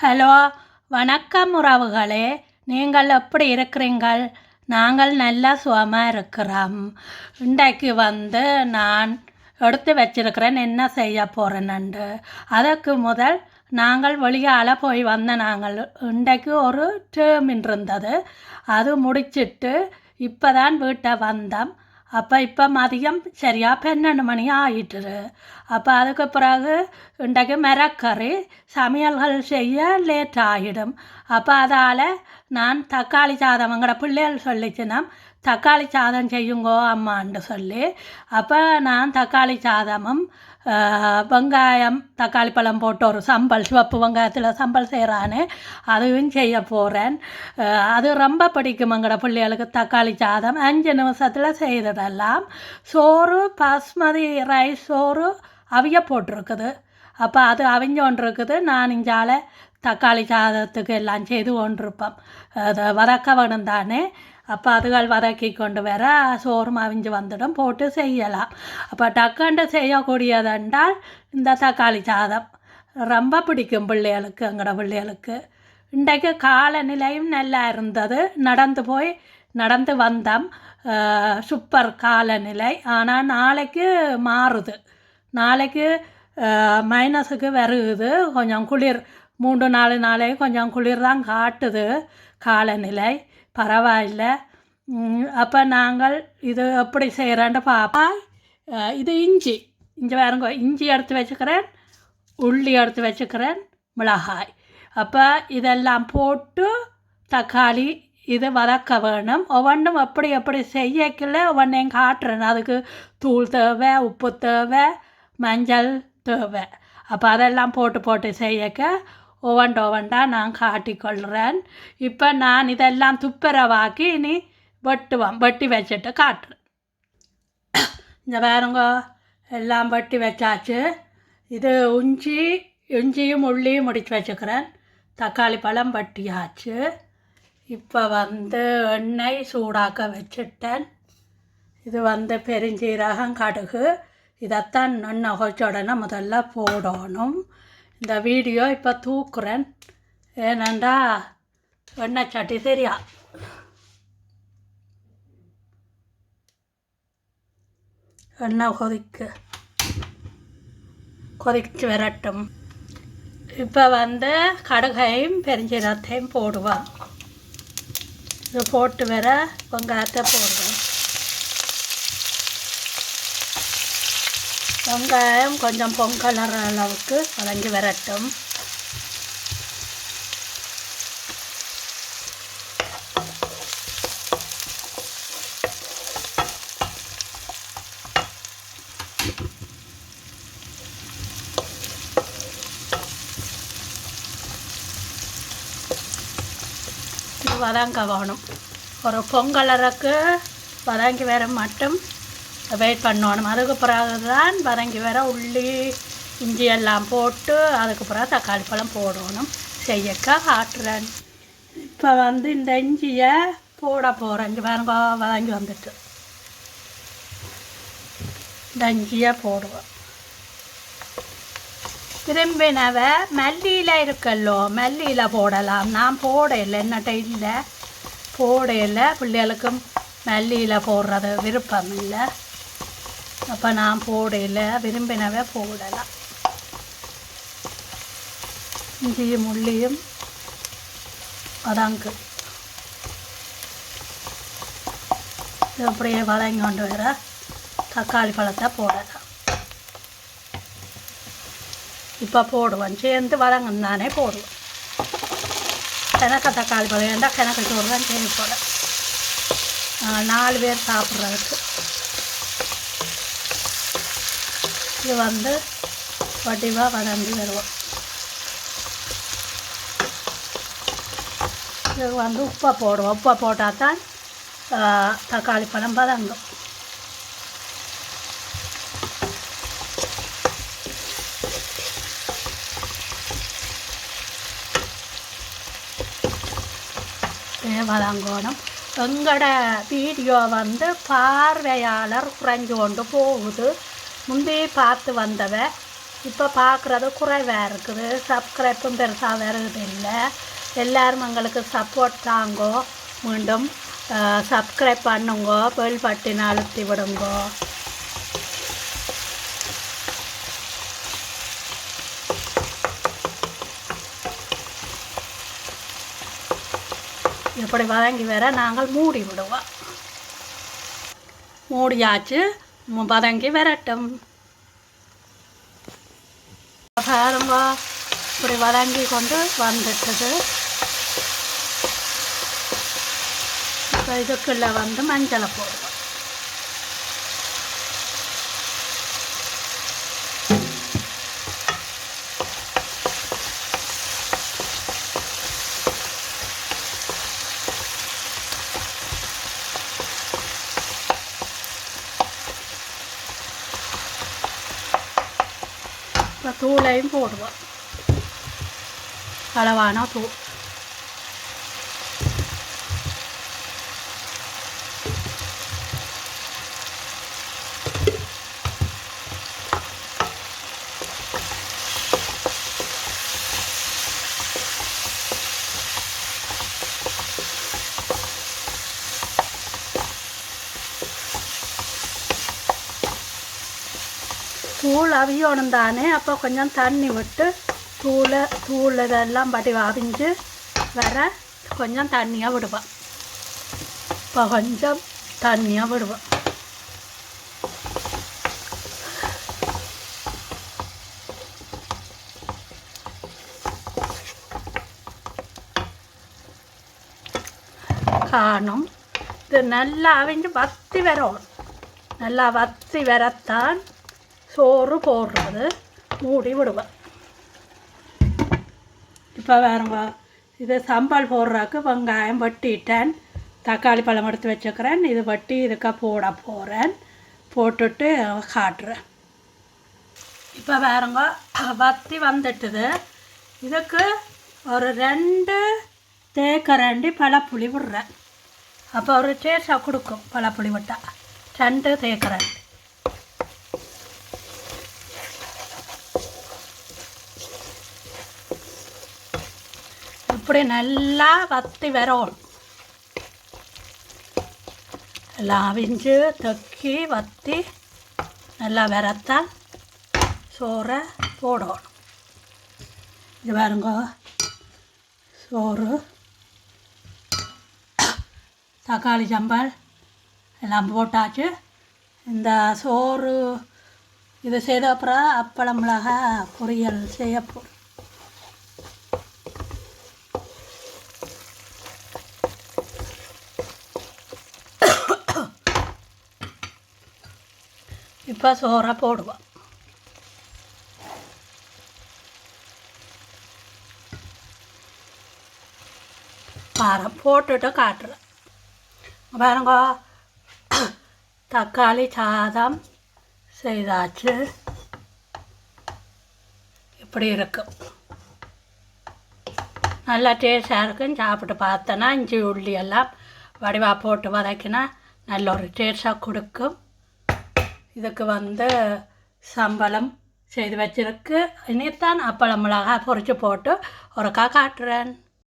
Hello வணக்கம் உறவுகளே. நீங்கள் எப்படி இருக்கிறீங்கள் நாங்கள் நல்லா சுகமாக இருக்கிறோம். இன்றைக்கு வந்து நான் எடுத்து வச்சிருக்கிறேன் என்ன செய்ய போகிறேன்னு அதற்கு முதல் நாங்கள் வெளியால் போய் வந்த நாங்கள் இன்றைக்கு ஒரு டேர்மின் இருந்தது. அது முடிச்சிட்டு இப்போ தான் வீட்டை வந்தோம். அப்போ இப்போ மதியம் சரியாக பன்னெண்டு மணி ஆகிட்டுரு அப்போ அதுக்கு பிறகு இன்றைக்கு மிரக்கறி சமையல்கள் செய்ய லேட் ஆகிடும் அப்போ அதால் நான் தக்காளி சாதம் எங்கட பிள்ளைகள் சொல்லிச்சுன்னா தக்காளி சாதம் செய்யுங்கோ அம்மான்னு சொல்லி. அப்போ நான் தக்காளி சாதமும் வெங்காயம் தக்காளி பழம் போட்டு ஒரு சம்பல் சிவப்பு வெங்காயத்தில் சம்பல் செய்கிறானே அதுவும் செய்ய போகிறேன் அது ரொம்ப பிடிக்கும் எங்களோட பிள்ளைகளுக்கு தக்காளி சாதம். அஞ்சு நிமிஷத்தில் செய்ததெல்லாம் சோறு பாஸ்மதி ரைஸ் சோறு அவிய போட்டிருக்குது. அப்போ அது அவிஞ்சு கொண்டிருக்குது. நான் இஞ்சால தக்காளி சாதத்துக்கு எல்லாம் செய்து கொண்டிருப்போம் அதை வதக்க வேணும் தானே. அப்போ அதுகள் வதக்கி கொண்டு வர சோறும் அவிஞ்சு வந்துடும் போட்டு செய்யலாம் அப்போ டக்குண்டு செய்யக்கூடியதென்றால் இந்த தக்காளி சாதம் ரொம்ப பிடிக்கும் பிள்ளைகளுக்கு எங்களோட பிள்ளைகளுக்கு இன்றைக்கு காலநிலையும் நல்லா இருந்தது நடந்து போய் நடந்து வந்தோம் சூப்பர் காலநிலை ஆனால் நாளைக்கு மாறுது நாளைக்கு மைனஸுக்கு வருகுது கொஞ்சம் குளிர் மூன்று நாலு நாளே கொஞ்சம் குளிர் தான் காட்டுது காலநிலை பரவாயில்ல. அப்போ நாங்கள் இது எப்படி செய்கிறேன்ட்டு பாப்பா. இது இஞ்சி. இஞ்சி வேறுங்க இஞ்சி எடுத்து வச்சுக்கிறேன். உள்ளி எடுத்து வச்சுக்கிறேன். மிளகாய். அப்போ இதெல்லாம் போட்டு தக்காளி இது வதக்க வேணும். ஒவ்வொன்றும் எப்படி எப்படி செய்யக்கல ஒவ்வொன்றையும் காட்டுறேன். அதுக்கு தூள் தேவை உப்பு தேவை மஞ்சள் தேவை. அப்போ அதெல்லாம் போட்டு போட்டு செய்யக்க ஒவ்வொன்று ஒவ்வொன்றா நான் காட்டிக்கொள்கிறேன் இப்போ நான் இதெல்லாம் துப்புரவாக்கி இனி வெட்டுவான் வெட்டி வச்சுட்டு காட்டுறேன் இந்த பாருங்க எல்லாம் வெட்டி வச்சாச்சு இது இஞ்சி இஞ்சியும் உள்ளியும் முடிச்சு வச்சுக்கிறேன் தக்காளி பழம் வட்டியாச்சு இப்போ வந்து எண்ணெய் சூடாக்க வச்சுட்டேன் இது வந்து பெருஞ்சீரகம் கடுகு இதைத்தான் எண்ணெய் உடனே முதல்ல போடணும் இந்த வீடியோ இப்போ தூக்குறேன். ஏனண்டா எண்ணெய் சட்டி சரியா? எண்ணெய் கொதிக்க. கொதிச்சு வரட்டும். இப்போ வந்து கடுகையும் பெருஞ்சீரத்தையும் போடுவோம். இது போட்டு வர வெங்காயத்தை போடுவேன் வெங்காயம் கொஞ்சம் பொங்கலற அளவுக்கு வதங்கி வரட்டும். வதங்க வேணும். ஒரு பொங்கலறக்கு வதங்கி வர மட்டும். வெயிட் பண்ணணும். அதுக்கு பிறகு தான் பரங்கி வர உள்ளி இஞ்சி எல்லாம் போட்டு அதுக்கு பிறகு தக்காளி பழம் போடணும். செய்யக்க ஆட்டுறேன் இப்போ வந்து இந்த இஞ்சியை போட போகிறேன் இங்கே பாருங்க வதங்கி வந்துட்டு. இந்த இஞ்சியை போடுவேன் திரும்பினவ மல்லியில் இருக்கல்லோ மல்லியில் போடலாம். நான் போடையில் என்னட்ட இல்லை. போடையில் பிள்ளைகளுக்கும் மல்லியில் போடுறது விருப்பம் இல்லை. அப்போ நான் போடையில் விரும்பினவை போடலாம். இஞ்சியும் உள்ளியும் வதங்கு அப்படியே வதங்கி கொண்டு வர தக்காளி பழத்தை போடலாம். இப்போ போடுவேன் சேர்ந்து வதங்கன்னு தானே போடுவேன் கிணக்க தக்காளி பழம் வேண்டாம் கிணக்கு சோறு தான் சேர்ந்து போட நாலு பேர் சாப்பிட்றதுக்கு. இது வந்து வடிவாக வதங்கி வருவோம். இது வந்து உப்பை போடுவோம். உப்பை போட்டால் தான் தக்காளி பழம் வதங்கும். வதங்கணும். எங்களோட வீடியோ வந்து பார்வையாளர் குறைஞ்சு கொண்டு போகுது. முந்தைய பார்த்து வந்தவ. இப்போ பார்க்குறது குறைவாக இருக்குது. சப்ஸ்கிரைப்பும் பெருசாக வருது இல்லை. எல்லோரும் எங்களுக்கு சப்போர்ட் தாங்கோ. மீண்டும் சப்ஸ்கிரைப் பண்ணுங்கோ. பெல் பட்டின அழுத்தி விடுங்கோ. இப்படி வதங்கி வர நாங்கள் மூடி விடுவோம் மூடியாச்சு. மு- வரட்டும் பாருங்க இப்படி வதங்கி கொண்டு வந்துட்டது இப்போ இதுக்குள்ளே வந்து மஞ்சளை போடுவோம் தூளையும் போடுவோம் அளவான தூள் தூள் அவியணும் தானே. அப்போ கொஞ்சம் தண்ணி விட்டு தூளை தூள் இதெல்லாம் படி அவிஞ்சு வர கொஞ்சம் தண்ணியாக விடுவேன் இப்போ கொஞ்சம் தண்ணியாக விடுவேன் காணும். இது நல்லா அவிஞ்சு வத்தி வரும் நல்லா வத்தி வரத்தான் சோறு போடுறது மூடி விடுவேன் இப்போ வேறுங்க இது சம்பால் போடுறதுக்கு வெங்காயம் வெட்டிட்டேன். தக்காளி பழம் எடுத்து வச்சுக்கிறேன். இது வட்டி இதுக்காக போட போகிறேன் போட்டுட்டு காட்டுறேன். இப்போ வேறுங்க வத்தி வந்துட்டுது. இதுக்கு ஒரு ரெண்டு தேக்கரண்டி பழப்புளி விடுறேன். அப்போ ஒரு டேஸ்டாக கொடுக்கும் பழப்புளி விட்டால் ரெண்டு தேக்கரண்டி. இப்படி நல்லா வத்தி வரும் எல்லாம் அவிஞ்சு தொக்கி வத்தி நல்லா வரத்தான் சோறை போடணும். இது பாருங்க சோறு தக்காளி சம்பல் எல்லாம் போட்டாச்சு. இந்த சோறு இது செய்த அப்புறம் அப்பளம் மிளகா பொரியல் செய்ய இப்போ சோறாக போடுவோம் காரம் போட்டுட்டு காட்டுறேன் பாருங்க தக்காளி சாதம் செய்தாச்சு இப்படி இருக்கும் நல்லா டேஸ்டாக இருக்கும் சாப்பிட்டு பார்த்தேன்னா இஞ்சி உள்ளி எல்லாம் வடிவாக போட்டு வதக்கினா நல்ல ஒரு டேஸ்டாக கொடுக்கும் இதுக்கு வந்து சம்பளம் செய்து வச்சிருக்கு. இனித்தான் அப்பளம் மிளகாய் பொரிச்சு போட்டு ஒருக்கா காட்டுறேன்.